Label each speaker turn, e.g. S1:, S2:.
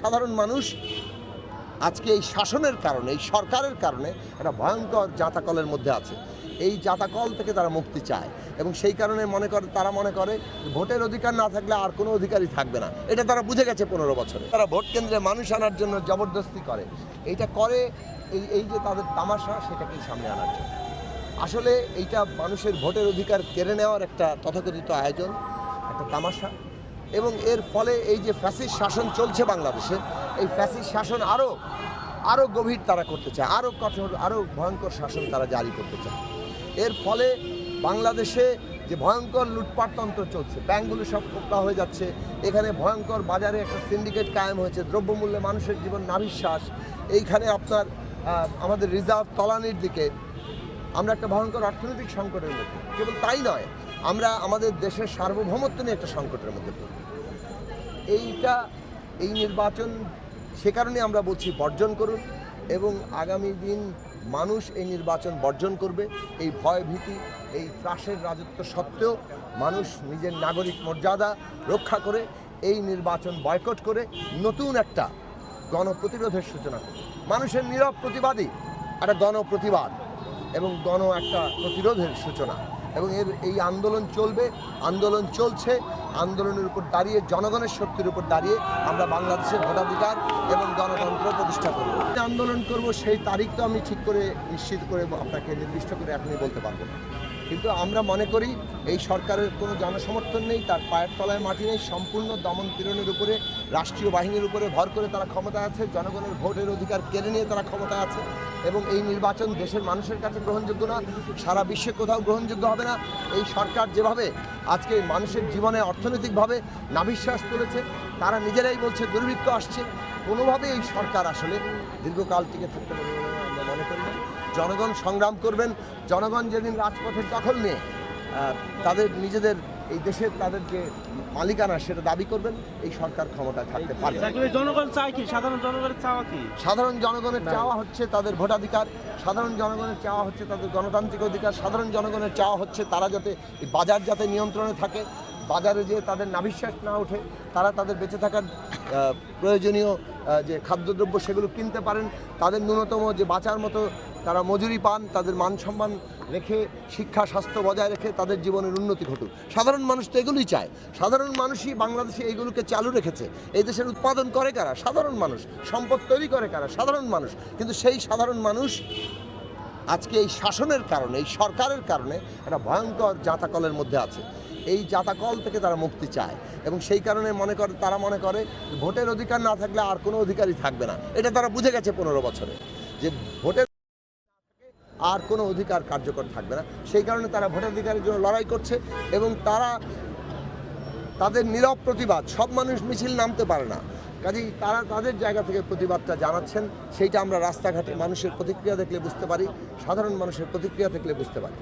S1: সাধারণ মানুষ আজকে এই শাসনের কারণে, এই সরকারের কারণে একটা ভয়ঙ্কর জাতাকলের মধ্যে আছে। এই জাতাকল থেকে তারা মুক্তি চায় এবং সেই কারণে মনে করে, তারা মনে করে ভোটের অধিকার না থাকলে আর কোনো অধিকারই থাকবে না। এটা তারা বুঝে গেছে পনেরো বছরে। তারা ভোট কেন্দ্রে মানুষ আনার জন্য জবরদস্তি করে। এইটা করে এই এই যে তাদের তামাশা, সেটাকেই সামনে আনার জন্য। আসলে এইটা মানুষের ভোটের অধিকার কেড়ে নেওয়ার একটা তথাকথিত আয়োজন, একটা তামাশা। এবং এর ফলে এই যে ফ্যাসিস্ট শাসন চলছে বাংলাদেশে, এই ফ্যাসিস শাসন আরও আরও গভীর তারা করতে চায় আরও কঠোর আরও ভয়ঙ্কর শাসন তারা জারি করতে চায়। এর ফলে বাংলাদেশে যে ভয়ঙ্কর লুটপাটতন্ত্র চলছে ব্যাংকগুলো সব কোপড়া হয়ে যাচ্ছে, এখানে ভয়ঙ্কর বাজারে একটা সিন্ডিকেট কায়েম হয়েছে, দ্রব্যমূল্যে মানুষের জীবন নাভিশ্বাস এইখানে আপনার আমাদের রিজার্ভ তলানির দিকে আমরা একটা ভয়ঙ্কর অর্থনৈতিক সংকটের মধ্যে, কেবল তাই নয় আমরা আমাদের দেশের সার্বভৌমত্ব নিয়ে একটা সংকটের মধ্যে পড়ি। এইটা, এই নির্বাচন সে কারণে আমরা বলছি বর্জন করুন এবং আগামী দিন মানুষ এই নির্বাচন বর্জন করবে। এই ভয় ভীতি এই ত্রাসের রাজত্ব সত্ত্বেও মানুষ নিজের নাগরিক মর্যাদা রক্ষা করে এই নির্বাচন বয়কট করে নতুন একটা গণপ্রতিরোধের সূচনা করবে। মানুষের নীরব প্রতিবাদী একটা গণপ্রতিবাদ এবং গণ একটা প্রতিরোধের সূচনা। এবং এর এই আন্দোলন চলবে। আন্দোলন চলছে। আন্দোলনের উপর দাঁড়িয়ে, জনগণের শক্তির উপর দাঁড়িয়ে আমরা বাংলাদেশের ভোটাধিকার এবং গণতন্ত্র প্রতিষ্ঠা করব। আন্দোলন করব সেই তারিখ তো আমি ঠিক করে নিশ্চিত করে আপনাকে নির্দিষ্ট করে এখনই বলতে পারব না। কিন্তু আমরা মনে করি এই সরকারের কোনো জনসমর্থন নেই, তার পায়ের তলায় মাটি নেই, সম্পূর্ণ দমন পীড়নের উপরে, রাষ্ট্রীয় বাহিনীর উপরে ভর করে তারা ক্ষমতা আছে, জনগণের ভোটের অধিকার কেড়ে নিয়ে তারা ক্ষমতা আছে এবং এই নির্বাচন দেশের মানুষের কাছে গ্রহণযোগ্য না, সারা বিশ্বে কোথাও গ্রহণযোগ্য হবে না। এই সরকার যেভাবে আজকে মানুষের জীবনে অর্থনৈতিকভাবে নাভিশ্বাস করেছে তারা নিজেরাই বলছে দুর্ভিক্ষ আসছে, কোনোভাবে এই সরকার আসলে দীর্ঘকাল টিকে থাকতে পারবে আমরা মনে করি জনগণ সংগ্রাম করবেন। জনগণ যেদিন রাজপথের দখল নিয়ে তাদের নিজেদের এই দেশের তাদের যে মালিকানা সেটা দাবি করবেন এই সরকার ক্ষমতায় থাকতে পারবে
S2: সাকিব জনগণ চায় কি? সাধারণ জনগণের চাওয়া কি?
S1: সাধারণ জনগণের চাওয়া হচ্ছে তাদের ভোটাধিকার সাধারণ জনগণের চাওয়া হচ্ছে তাদের গণতান্ত্রিক অধিকার সাধারণ জনগণের চাওয়া হচ্ছে তারা যাতে বাজার যাতে নিয়ন্ত্রণে থাকে বাজারে যে তাদের নাভিশ্বাস না ওঠে তারা তাদের বেঁচে থাকার প্রয়োজনীয় যে খাদ্যদ্রব্য সেগুলো কিনতে পারেন, তাদের ন্যূনতম যে বাঁচার মতো তারা মজুরি পান, তাদের মান সম্মান রেখে, শিক্ষা, স্বাস্থ্য বজায় রেখে তাদের জীবনের উন্নতি ঘটুক। সাধারণ মানুষ তো এগুলোই চায়। সাধারণ মানুষই বাংলাদেশে এইগুলোকে চালু রেখেছে। এই দেশের উৎপাদন করে কারা? সাধারণ মানুষ। সম্পদ তৈরি করে কারা? সাধারণ মানুষ। কিন্তু সেই সাধারণ মানুষ আজকে এই শাসনের কারণে, এই সরকারের কারণে একটা ভয়ঙ্কর জাতাকলের মধ্যে আছে। এই জাতাকল থেকে তারা মুক্তি চায় এবং সেই কারণে মনে করে, তারা মনে করে ভোটের অধিকার না থাকলে আর কোনো অধিকারই থাকবে না। এটা তারা বুঝে গেছে পনেরো বছরে যে ভোটের আর কোনো অধিকার কার্যকর থাকবে না। সেই কারণে তারা ভোটাধিকারের জন্য লড়াই করছে এবং তারা তাদের নীরব প্রতিবাদ, সব মানুষ মিছিল নামতে পারে না। কাজেই তারা তাদের জায়গা থেকে প্রতিবাদটা জানাচ্ছেন, সেইটা আমরা রাস্তাঘাটে মানুষের প্রতিক্রিয়া দেখলে বুঝতে পারি, সাধারণ মানুষের প্রতিক্রিয়া দেখলে বুঝতে পারি।